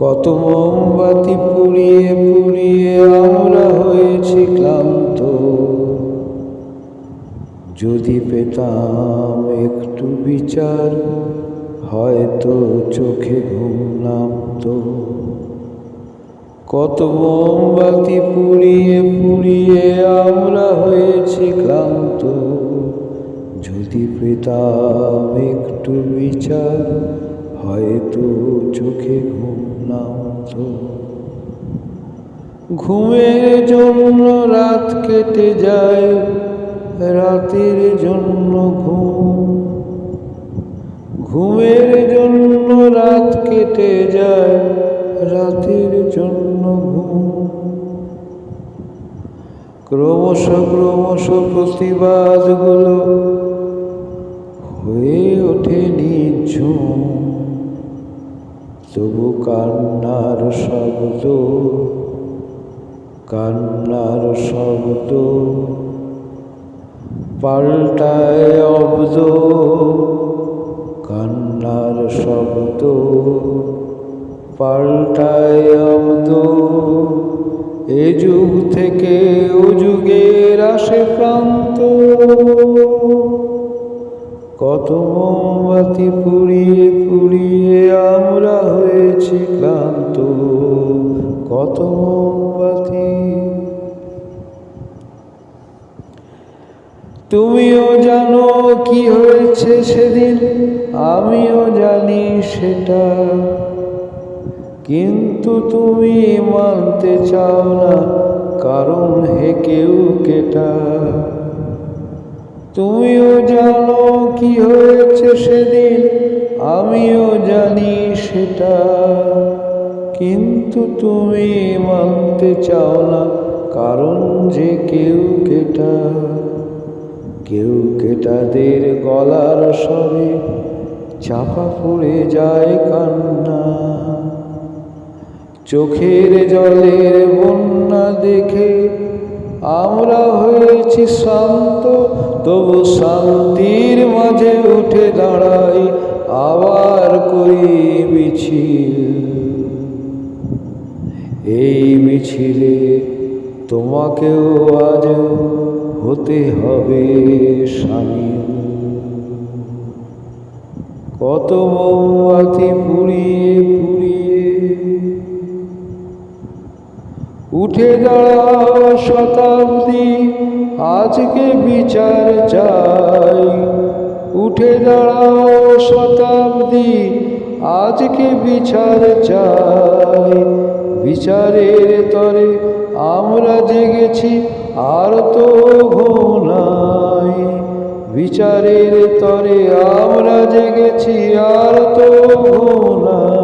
কত মোমবাতি পুড়িয়ে পুড়িয়ে আমরা হয়েছি ক্লান্ত। যদি পেতাম একটু বিচার, হয়তো চোখে ঘুম নামতো। কত মোমবাতি পুড়িয়ে পুড়িয়ে আমরা হয়েছি ক্লান্ত। যদি পেতাম একটু বিচার, হয়তো চোখে ঘুম ঘুমের জন্য রাত কেটে যায়, রাতের জন্য ঘুম। ঘুমের জন্য রাত কেটে যায়, রাতের জন্য ঘুম। ক্রমশ ক্রমশ প্রতিবাদগুলো হয়ে ওঠে নিঝুম। তবু কান্নার শব্দ কান্নার শব্দ। পাল্টায় অব্দ, কান্নার শব্দ। পাল্টায় অব্দ, এ যুগ থেকে ও যুগের আসে প্রান্ত। কত মোমবাতি পুড়িয়ে পুড়িয়ে কত মোমবাতি তুমিও জানো কি হয়েছে সেদিন, আমিও জানি সেটা। কিন্তু তুমি মানতে চাও না, কারণ হে কেউ কেটা। তুমিও জানো কি হয়েছে সেদিন, আমিও জানি সেটা। কিন্তু তুমি মানতে চাও না, কারণ যে কেউ কেটা, কেউ কেটাদের গলার স্বরে চাপা পড়ে যায় কান্না। চোখের জলের বন্যা দেখে আমরা হয়েছি শান্ত, তবু শান্তির মাঝে উঠে দাঁড়াই, আবার করি মিছিল এই মিছিলে তোমাকেও আজ হতে হবে স্বামী। কত মোমবাতি পুড়িয়ে পুড়িয়ে উঠে দাঁড়াও শতাব্দী, আজকে বিচার চাই। উঠে দাঁড়াও শতাব্দী, আজকে বিচার চাই। বিচারের তরে আমরা জেগেছি, আর তো ঘুমাই বিচারের তরে আমরা জেগেছি, আর তো ঘুমাই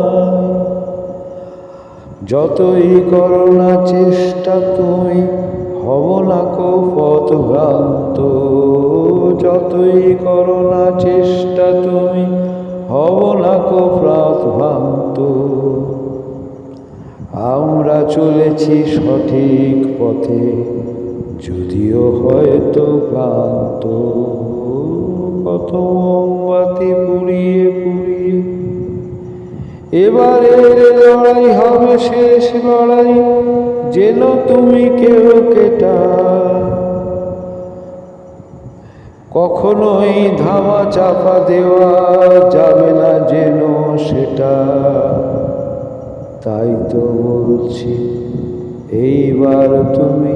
যতই করো না চেষ্টা তুমি, হব না কো পথ ভ্রান্ত। যতই করো না চেষ্টা তুমি, হব না কো পথ ভ্রান্ত। আমরা চলেছি সঠিক পথে। যদিও হয়তো ক্লান্ত কত মোমবাতি পুড়িয়ে পুড়িয়ে। এবারের লড়াই হবে শেষ লড়াই, যেন তুমি কেউ কেটা। কখনোই ধামা চাপা দেওয়া যাবে না যেন সেটা। তাই তো বলছি এইবার তুমি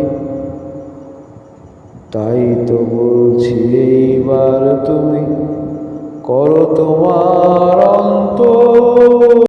তাই তো বলছি এইবার তুমি করো তোমার অন্ত